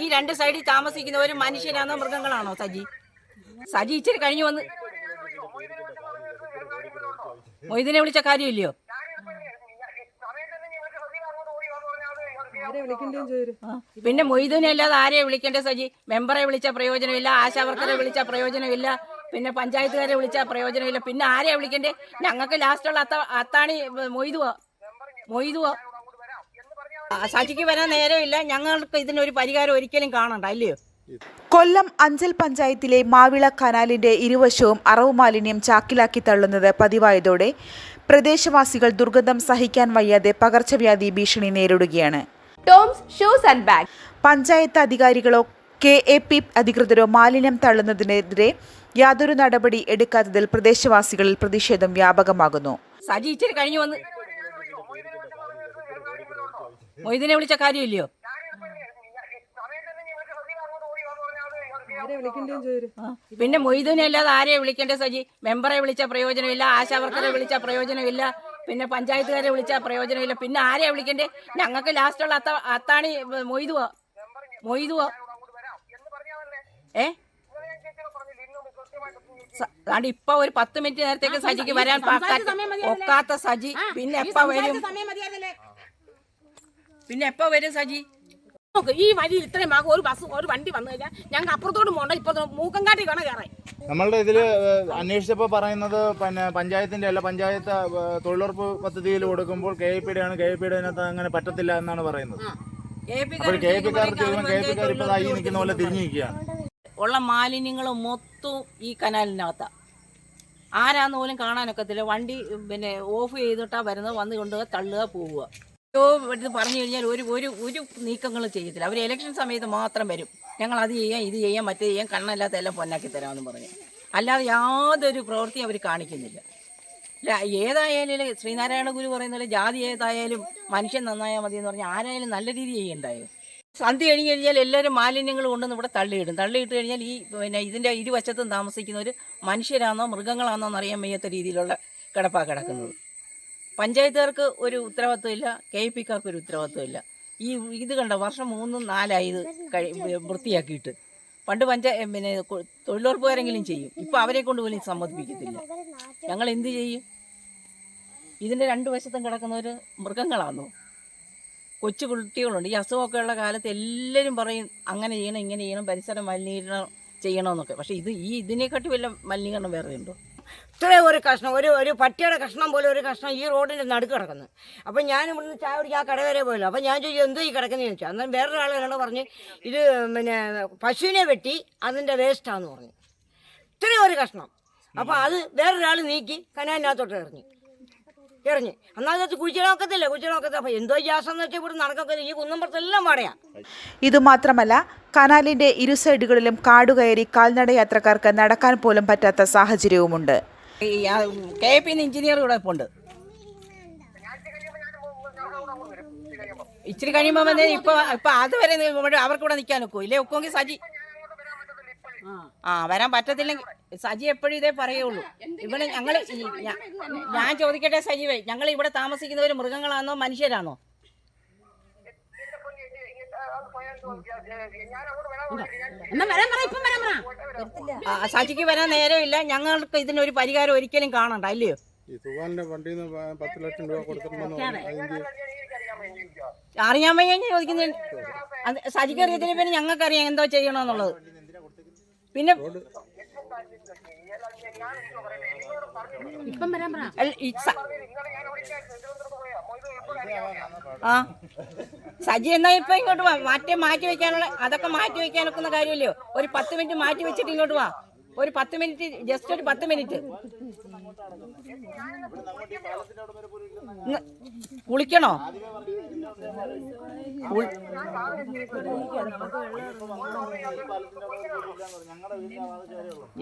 ഈ രണ്ട് സൈഡിൽ താമസിക്കുന്നവർ മനുഷ്യരാണോ മൃഗങ്ങളാണോ സജി? സജി ഇച്ചിരി കഴിഞ്ഞു വന്ന്. മൊയ്തിനെ വിളിച്ച കാര്യമില്ലയോ. പിന്നെ മൊയ്തുവിനെ അല്ലാതെ ആരെയെ വിളിക്കേണ്ട സജി? മെമ്പറെ വിളിച്ച പ്രയോജനമില്ല ആശാവർക്കറെ വിളിച്ച പ്രയോജനമില്ല പിന്നെ പഞ്ചായത്തുകാരെ വിളിച്ച പ്രയോജനമില്ല പിന്നെ ആരെയാ വിളിക്കണ്ടേ? ഞങ്ങൾക്ക് ലാസ്റ്റുള്ള അത്ത അത്താണി മൊയ്തുവാ? മൊയ്തുവാ? സജിക്ക് വരാൻ നേരമില്ല. ഞങ്ങൾക്ക് ഇതിനൊരു പരിഹാരം ഒരിക്കലും കാണണ്ട അല്ലയോ? കൊല്ലം അഞ്ചൽ പഞ്ചായത്തിലെ മാവിള കനാലിന്റെ ഇരുവശവും അറവ് മാലിന്യം ചാക്കിലാക്കി തള്ളുന്നത് പതിവായതോടെ പ്രദേശവാസികൾ ദുർഗന്ധം സഹിക്കാൻ വയ്യാതെ പകർച്ചവ്യാധി ഭീഷണി നേരിടുകയാണ്. Toms shoes and bag. Panchayat അധികാരികളോ K A P അധികൃതരോ മാലിന്യം തള്ളുന്നതിനെതിരെ യാതൊരു നടപടി എടുക്കാത്തതിൽ പ്രദേശവാസികളിൽ പ്രതിഷേധം വ്യാപകമാകുന്നു. സജി ഇച്ചിരി കഴിഞ്ഞു വന്ന് മൊയ്തിനെ വിളിച്ച കാര്യമില്ലയോ? ആരെ. പിന്നെ മൊയ്തീനെ അല്ലാതെ ആരെയെ വിളിക്കേണ്ട സജി? മെമ്പറെ വിളിച്ച പ്രയോജനമില്ല ആശാവർക്കറെ വിളിച്ച പ്രയോജനമില്ല പിന്നെ പഞ്ചായത്തുകാരെ വിളിച്ച പ്രയോജനമില്ല പിന്നെ ആരെയാ വിളിക്കണ്ടേ? ഞങ്ങൾക്ക് ലാസ്റ്റുള്ള അത്ത അത്താണി മൊയ്തുവാ? മൊയ്തുവാ? ഏ? അതാണ്ട് ഇപ്പൊ ഒരു പത്ത് മിനിറ്റ് നേരത്തേക്ക് സജിക്ക് വരാൻ ഒക്കാത്ത സജി പിന്നെ എപ്പ വരും? പിന്നെ എപ്പോ വരും സജി? നോക്ക് ഈ വഴിയിൽ ഇത്രയും ഭാഗം ഒരു ബസ് ഒരു വണ്ടി വന്നു കഴിഞ്ഞാൽ ഞങ്ങൾക്ക് അപ്പുറത്തോട്ട് പോകണ്ട ഇപ്പുറത്തോട്ട് മൂക്കങ്കാട്ടി വേണം കയറാൻ. നമ്മളുടെ ഇതിൽ അന്വേഷിച്ചപ്പോൾ പറയുന്നത് പിന്നെ പഞ്ചായത്തിന്റെ അല്ല പഞ്ചായത്ത് തൊഴിലുറപ്പ് പദ്ധതിയിൽ കൊടുക്കുമ്പോൾ കെ ഐ പിയുടെ ആണ് കെ ഐ പിയുടെ അതിനകത്ത് അങ്ങനെ പറ്റത്തില്ല എന്നാണ് പറയുന്നത്. അപ്പോൾ കെ ഐ പിക്കാർ ചെയ്യുമ്പോൾ കെ ഐ പിക്കാർ ഇപ്പോൾ ഈ നിൽക്കുന്ന പോലെ ഉള്ള മാലിന്യങ്ങൾ മൊത്തം ഈ കനാലിനകത്താണ് ആരാന്ന് പോലും കാണാനൊക്കത്തില്ല. വണ്ടി പിന്നെ ഓഫ് ചെയ്തിട്ടാ വരുന്നത് വന്ന് കൊണ്ടുപോകുക തള്ളുക പോവുക. ഇത് പറഞ്ഞു കഴിഞ്ഞാൽ ഒരു ഒരു ഒരു നീക്കങ്ങളും ചെയ്യത്തില്ല. അവർ ഇലക്ഷൻ സമയത്ത് മാത്രം വരും. ഞങ്ങൾ അത് ചെയ്യാം ഇത് ചെയ്യാം മറ്റേ ചെയ്യാം കണ്ണല്ലാത്ത എല്ലാം പൊന്നാക്കി തരാമെന്ന് പറഞ്ഞു. അല്ലാതെ യാതൊരു പ്രവൃത്തി അവർ കാണിക്കുന്നില്ല. അല്ല ഏതായാലും ശ്രീനാരായണ ഗുരു പറയുന്നത് ജാതി ഏതായാലും മനുഷ്യൻ നന്നായാൽ മതി എന്ന് പറഞ്ഞാൽ ആരായാലും നല്ല രീതിയിൽ ചെയ്യണ്ടായോ സന്ധി കഴിഞ്ഞ് കഴിഞ്ഞാൽ എല്ലാവരും മാലിന്യങ്ങൾ കൊണ്ടുവന്ന് ഇവിടെ തള്ളിയിടും. തള്ളിയിട്ട് കഴിഞ്ഞാൽ ഈ പിന്നെ ഇതിന്റെ ഇരുവശത്തും താമസിക്കുന്നവർ മനുഷ്യരാണോ മൃഗങ്ങളാണോ എന്നറിയാൻ വയ്യാത്ത രീതിയിലുള്ള കിടപ്പാണ് കിടക്കുന്നത്. പഞ്ചായത്തുകാർക്ക് ഒരു ഉത്തരവാദിത്വമില്ല കെ പി കാർക്ക് ഒരു ഉത്തരവാദിത്വമില്ല. ഈ ഇത് കണ്ട വർഷം മൂന്നും നാലായി കഴി വൃത്തിയാക്കിയിട്ട്. പണ്ട് പഞ്ചായ പിന്നെ തൊഴിലുറപ്പുകാരെങ്കിലും ചെയ്യും. ഇപ്പൊ അവരെ കൊണ്ട് പോലും സമ്മതിപ്പിക്കത്തില്ല. ഞങ്ങൾ എന്ത് ചെയ്യും? ഇതിന്റെ രണ്ട് വശത്തും കിടക്കുന്നവർ മൃഗങ്ങളാണോ കൊച്ചു കുട്ടികളുണ്ട്. ഈ അസുഖമൊക്കെ ഉള്ള കാലത്ത് എല്ലാവരും പറയും അങ്ങനെ ചെയ്യണം ഇങ്ങനെ ചെയ്യണം പരിസരം മലിനീകരണം ചെയ്യണമെന്നൊക്കെ. പക്ഷേ ഇത് ഈ ഇതിനെക്കാട്ടി വല്ല മലിനീകരണം വേറെ ഉണ്ടോ ഇത്രയും ഒരു കഷ്ണം ഒരു ഒരു പട്ടിയുടെ കഷ്ണം പോലെ ഒരു കഷ്ണം ഈ റോഡിന്റെ നടുക്ക് കിടക്കുന്നു. അപ്പം ഞാൻ ഇവിടുന്ന് ചായ കുടിക്കാൻ ആ കട വരെ പോയല്ലോ. അപ്പം ഞാൻ ചോദിച്ചു എന്തോ ഈ കിടക്കുന്നതെന്ന് ചോദിച്ചു. അന്നേരം വേറൊരാൾ എന്നോട് പറഞ്ഞ് ഇത് പിന്നെ പശുവിനെ വെട്ടി അതിന്റെ വേസ്റ്റാന്ന് പറഞ്ഞു. ഇത്രയും ഒരു കഷ്ണം. അപ്പോൾ അത് വേറൊരാൾ നീക്കി കനാലിനകത്തോട്ട് എറിഞ്ഞു. എറിഞ്ഞ് എന്നാൽ അത് കുഴിച്ചിടാൻ ഒക്കത്തില്ല കുഴിച്ചിടാൻ ഒക്കത്തില്ല. അപ്പോൾ എന്തോ ഗ്യാസ് എന്ന് വെച്ചാൽ ഇവിടെ നടക്കൊക്കെ ഈ കുന്നമ്പുറത്തെല്ലാം പാടയാ ഇതുമാത്രമല്ല കനാലിന്റെ ഇരു സൈഡുകളിലും കാടുകയറി കാൽനട യാത്രക്കാർക്ക് നടക്കാൻ പോലും പറ്റാത്ത സാഹചര്യവുമുണ്ട്. കെ പി എഞ്ചിനീയർ ഇവിടെ ഇപ്പോൾ ഉണ്ട് ഇച്ചിരി കഴിയുമ്പോൾ ഇപ്പൊ ഇപ്പൊ അതുവരെ അവർക്ക് ഇവിടെ നിൽക്കാൻ ഒക്കൂ. ഇല്ലേ ഒക്കുമെങ്കിൽ സജി? ആ. വരാൻ പറ്റത്തില്ലെങ്കിൽ സജി എപ്പോഴും ഇതേ പറയുള്ളൂ. ഇവിടെ ഞങ്ങൾ ഞാൻ ചോദിക്കട്ടെ സജീവേ ഞങ്ങൾ ഇവിടെ താമസിക്കുന്നവർ മൃഗങ്ങളാണോ മനുഷ്യരാണോ? എന്നാ വരാൻ പറ ഇപ്പം വരാൻ പറ. ആ, സജിക്ക് വരാൻ നേരമില്ല. ഞങ്ങൾക്ക് ഇതിനൊരു പരിഹാരം ഒരിക്കലും കാണണ്ട അല്ലയോ? പത്ത് ലക്ഷം രൂപ അറിയാൻ വയ്യ ചോദിക്കുന്നത് സജിക്ക് അറിയത്തിന് പിന്നെ ഞങ്ങൾക്ക് അറിയാം എന്തോ ചെയ്യണമെന്നുള്ളത് പിന്നെ ഇപ്പം വരാൻ പറ. ആ. സജി എന്നാ ഇപ്പൊ ഇങ്ങോട്ട് വാ. മാറ്റി മാറ്റി വെക്കാനുള്ള അതൊക്കെ മാറ്റി വെക്കാൻ ഒക്കുന്ന കാര്യമല്ലയോ? ഒരു പത്ത് മിനിറ്റ് മാറ്റി വെച്ചിട്ട് ഇങ്ങോട്ട് വാ. ഒരു പത്ത് മിനിറ്റ് ജസ്റ്റ് ഒരു പത്ത് മിനിറ്റ്. കുളിക്കണോ?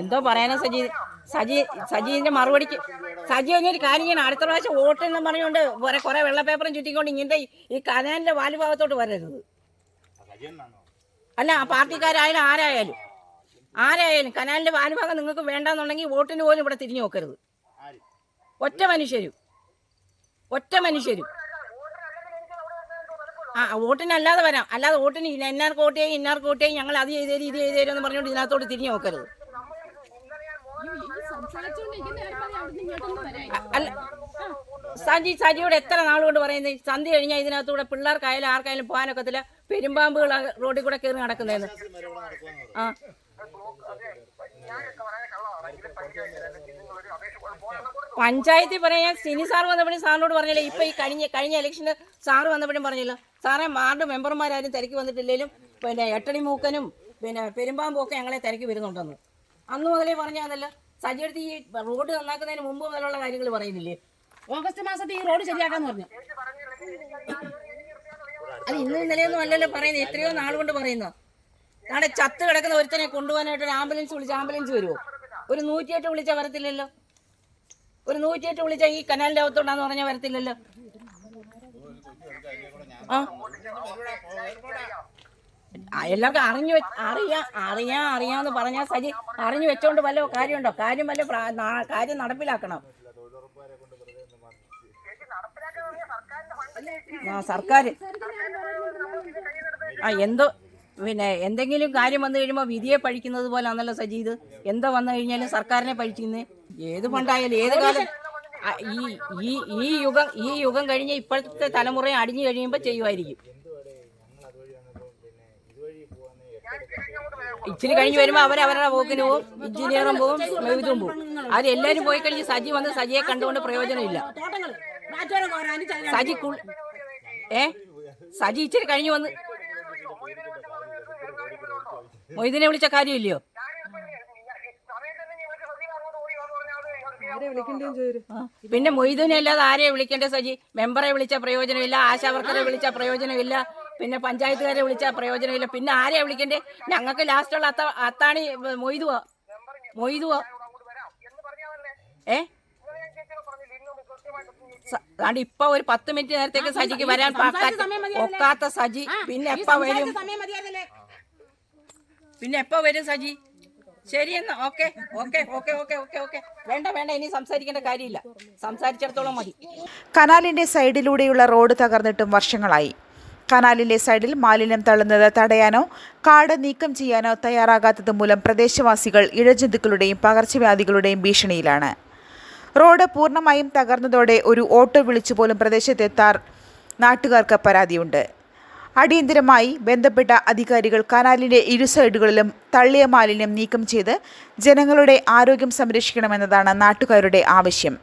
എന്തോ പറയാനാ സജി സജി സജീന്റെ മറുപടിക്ക്. സജി ഒന്നൊരു കാര്യം ചെയ്യണം. അടുത്ത പ്രാവശ്യം വോട്ട് എന്ന് പറഞ്ഞുകൊണ്ട് കുറെ കുറെ വെള്ള പേപ്പറും ചുറ്റിക്കൊണ്ട് ഇങ്ങനത്തെ ഈ കനാലിന്റെ വാലുഭാഗത്തോട്ട് വരരുത്. അല്ല ആ പാർട്ടിക്കാരായാലും ആരായാലും ആരായാലും കനാലിന്റെ വാലുഭാഗം നിങ്ങൾക്ക് വേണ്ടെന്നുണ്ടെങ്കിൽ വോട്ടിന് പോലും ഇവിടെ തിരിഞ്ഞു നോക്കരുത്. ഒറ്റ മനുഷ്യരും ഒറ്റ മനുഷ്യരും. ആ വോട്ടിന് അല്ലാതെ വരാം. അല്ലാതെ വോട്ടിന് ഇന്നാർക്ക് വോട്ട് ചെയ്യും ഇന്നാർക്ക് വോട്ട് ചെയ്യും. ഞങ്ങൾ അത് ചെയ്ത് ഇത് ചെയ്ത് എന്ന് പറഞ്ഞുകൊണ്ട് ഇതിനകത്തോട്ട് തിരിഞ്ഞു നോക്കരുത്. അല്ല സജി സജിയോട് എത്ര നാളുകൊണ്ട് പറയുന്നത്? സന്ധി കഴിഞ്ഞാൽ ഇതിനകത്തൂടെ പിള്ളേർക്കായാലും ആർക്കായാലും പോകാനൊക്കത്തില്ല. പെരുമ്പാമ്പുകൾ റോഡിൽ കൂടെ കയറി നടക്കുന്നതെന്ന്. ആ. പഞ്ചായത്തിൽ പറയാൻ സിനി സാർ വന്നപ്പോഴും സാറിനോട് പറഞ്ഞില്ല ഇപ്പൊ ഈ കഴിഞ്ഞ കഴിഞ്ഞ ഇലക്ഷന് സാറ് വന്നപ്പോഴും പറഞ്ഞില്ല സാറേ വാർഡ് മെമ്പർമാരാരും തിരക്കി വന്നിട്ടില്ലെങ്കിലും പിന്നെ എട്ടടി മൂക്കനും പിന്നെ പെരുമ്പാമ്പും ഒക്കെ ഞങ്ങളെ തിരക്കി വരുന്നുണ്ടെന്ന്. അന്ന് മുതലേ പറഞ്ഞാന്നല്ല സജിയെടുത്ത് ഈ റോഡ് നന്നാക്കുന്നതിന് മുമ്പ് മുതലുള്ള കാര്യങ്ങൾ പറയുന്നില്ലേ? ഓഗസ്റ്റ് മാസത്തിൽ ഈ റോഡ് ശരിയാക്കാന്ന് പറഞ്ഞു. അത് ഇന്ന് ഇന്നലെയൊന്നും അല്ലല്ലോ പറയുന്നത് എത്രയോ നാൾ കൊണ്ട് പറയുന്നു അവിടെ ചത്ത് കിടക്കുന്ന ഒരുത്തനെ കൊണ്ടുപോകാനായിട്ട് ഒരു ആംബുലൻസ് വിളിച്ച് ആംബുലൻസ് വരുമോ ഒരു നൂറ്റിയെട്ട് വിളിച്ചാൽ വരത്തില്ലല്ലോ. ഒരു നൂറ്റിയെട്ട് വിളിച്ചാൽ ഈ കനാലിന്റെ അകത്തോണ്ടാന്ന് പറഞ്ഞാൽ വരത്തില്ലല്ലോ. ആ. എല്ലാവർക്കും അറിഞ്ഞു അറിയാം അറിയാം അറിയാന്ന് പറഞ്ഞാൽ സജി അറിഞ്ഞു വെച്ചോണ്ട് വല്ല കാര്യമുണ്ടോ? കാര്യം വല്ല കാര്യം നടപ്പിലാക്കണം? ആ സർക്കാർ ആ എന്തോ പിന്നെ എന്തെങ്കിലും കാര്യം വന്നു കഴിയുമ്പോൾ വിധിയെ പഴിക്കുന്നത് പോലെ ആണല്ലോ സജീദ് എന്താ വന്നു കഴിഞ്ഞാലും സർക്കാരിനെ പഴിക്കുന്നത് ഏത് പണ്ടായാലും ഏത് കാലം ഈ ഈ ഈ യുഗം ഈ യുഗം കഴിഞ്ഞ് ഇപ്പോഴത്തെ തലമുറയെ അടിഞ്ഞു കഴിയുമ്പോൾ ചെയ്യുമായിരിക്കും ഇച്ചിരി കഴിഞ്ഞ് വരുമ്പോൾ അവർ അവരുടെ പോക്കിന് പോവും എഞ്ചിനീയറും പോവും മെഴുതും പോവും. എല്ലാവരും പോയി കഴിഞ്ഞ് സജി വന്ന് സജിയെ കണ്ടുകൊണ്ട് പ്രയോജനമില്ല. സജി ഏ? സജി ഇച്ചിരി കഴിഞ്ഞ് വന്ന് മൊയ്തിനെ വിളിച്ച കാര്യമില്ലയോ. പിന്നെ മൊയ്തുനെ അല്ലാതെ ആരെയെ വിളിക്കേണ്ട സജി? മെമ്പറെ വിളിച്ച പ്രയോജനമില്ല ആശാവർക്കറെ വിളിച്ച പ്രയോജനമില്ല പിന്നെ പഞ്ചായത്തുകാരെ വിളിച്ച പ്രയോജനമില്ല പിന്നെ ആരെയാ വിളിക്കണ്ടേ? ഞങ്ങൾക്ക് ലാസ്റ്റുള്ള അത്ത അത്താണി മൊയ്തുവാ? മൊയ്തുവാ? ഏ? ഇപ്പൊ ഒരു പത്ത് മിനിറ്റ് നേരത്തേക്ക് സജിക്ക് വരാൻ? ഒക്കാത്ത സജി പിന്നെ എപ്പ വരും? പിന്നെ എപ്പോ വരും സജി? ശരി എന്നാ okay okay okay okay okay okay. വേണ്ട വേണ്ട ഇനി സംസാരിക്കേണ്ട കാര്യമില്ല. സംസാരിച്ചിടത്തോളം മതി. കനാലിന്റെ സൈഡിലൂടെയുള്ള റോഡ് തകർന്നിട്ടും വർഷങ്ങളായി. കനാലിലെ സൈഡിൽ മാലിന്യം തള്ളുന്നത് തടയാനോ കാട് നീക്കം ചെയ്യാനോ തയ്യാറാകാത്തത് മൂലം പ്രദേശവാസികൾ ഇഴജന്തുക്കളുടെയും പകർച്ചവ്യാധികളുടെയും ഭീഷണിയിലാണ്. റോഡ് പൂർണമായും തകർന്നതോടെ ഒരു ഓട്ടോ വിളിച്ചുപോലും പ്രദേശത്തെത്താർ നാട്ടുകാർക്ക് പരാതിയുണ്ട്. അടിയന്തരമായി ബന്ധപ്പെട്ട അധികാരികൾ കനാലിന്റെ ഇരു സൈഡുകളിലും തള്ളിയ മാലിന്യം നീക്കം ചെയ്ത് ജനങ്ങളുടെ ആരോഗ്യം സംരക്ഷിക്കണമെന്നതാണ് നാട്ടുകാരുടെ ആവശ്യം.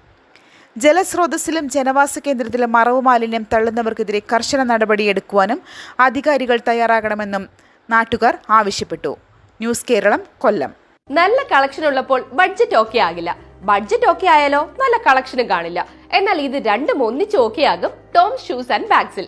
ജലസ്രോതസ്സിലും ജനവാസ കേന്ദ്രത്തിലും മറവ് മാലിന്യം തള്ളുന്നവർക്കെതിരെ കർശന നടപടിയെടുക്കുവാനും അധികാരികൾ തയ്യാറാകണമെന്നും നാട്ടുകാർ ആവശ്യപ്പെട്ടു. ന്യൂസ് കേരളം കൊല്ലം. നല്ല കളക്ഷൻ ഉള്ളപ്പോൾ ബഡ്ജറ്റ് ഓക്കെ ആകില്ല. ബഡ്ജറ്റ് ഓക്കെ ആയാലോ നല്ല കളക്ഷനും കാണില്ല. എന്നാൽ ഇത് രണ്ടും ഒന്നിച്ച് ഓക്കെ ആകും Tom shoes and ബാഗ്സിൽ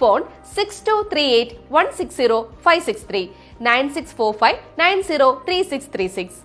phone six two three eight one six zero five six three nine six four five nine zero three six three six